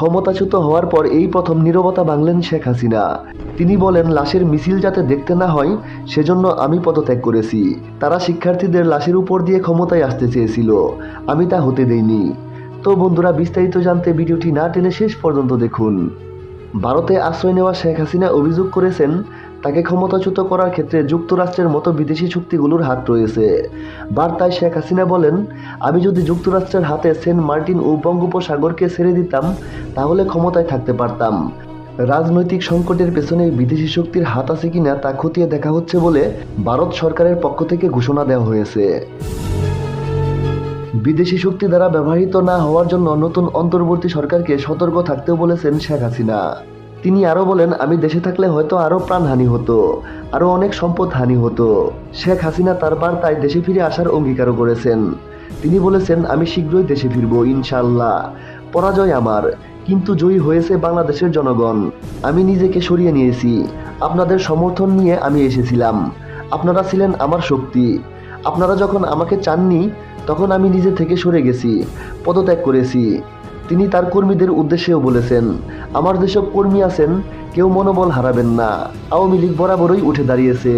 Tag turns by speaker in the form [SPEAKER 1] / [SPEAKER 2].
[SPEAKER 1] ক্ষমতাচ্যুত হওয়ার পর এই প্রথম নীরবতা ভাঙলেন শেখ হাসিনা। তিনি বলেন, লাশের মিছিল যাতে দেখতে না হয়, সেজন্য আমি পদত্যাগ করেছি। তারা শিক্ষার্থীদের লাশের উপর দিয়ে ক্ষমতায় আসতে চেয়েছিল। আমি তা হতে দেইনি। তো বন্ধুরা, বিস্তারিত জানতে ভিডিওটি না টেনে শেষ পর্যন্ত দেখুন। ভারতে আশ্রয় নেওয়া শেখ হাসিনা অভিযোগ করেছেন তাকে ক্ষমতাচ্যুত করার ক্ষেত্রে যুক্তরাষ্ট্রের মতো বিদেশি শক্তিগুলোর হাত রয়েছে। বার্তায় শেখ হাসিনা বলেন, আমি যদি যুক্তরাষ্ট্রের হাতে সেন্ট মার্টিন ও বঙ্গোপসাগরকে ছেড়ে দিতাম, তাহলে ক্ষমতায় থাকতে পারতাম। রাজনৈতিক সংকটের পেছনে বিদেশি শক্তির হাত আছে কিনা তা খতিয়ে দেখা হচ্ছে বলে ভারত সরকারের পক্ষ থেকে ঘোষণা দেওয়া হয়েছে। বিদেশি শক্তি দ্বারা ব্যবহৃত না হওয়ার জন্য নতুন অন্তর্বর্তী সরকারকে সতর্ক থাকতেও বলেছেন শেখ হাসিনা। তিনি আরও বলেন, আমি দেশে থাকলে হয়তো আরও প্রাণহানি হতো আরও অনেক সম্পদ হানি হতো। শেখ হাসিনা তার বার্তায় দেশে ফিরে আসার অঙ্গীকারও করেছেন। তিনি বলেছেন, আমি শীঘ্রই দেশে ফিরব ইনশাল্লাহ পরাজয় আমার, কিন্তু জয়ী হয়েছে বাংলাদেশের জনগণ। আমি নিজেকে সরিয়ে নিয়েছি। আপনাদের সমর্থন নিয়ে আমি এসেছিলাম। আপনারা ছিলেন আমার শক্তি। আপনারা যখন আমাকে চাননি, তখন আমি নিজে থেকে সরে গেছি, পদত্যাগ করেছি। তিনি তার কর্মীদের উদ্দেশ্যেও বলেছেন, আমার যেসব কর্মী আছেন, কেউ মনোবল হারাবেন না। আওয়ামী লীগ বরাবরই উঠে দাঁড়িয়েছে।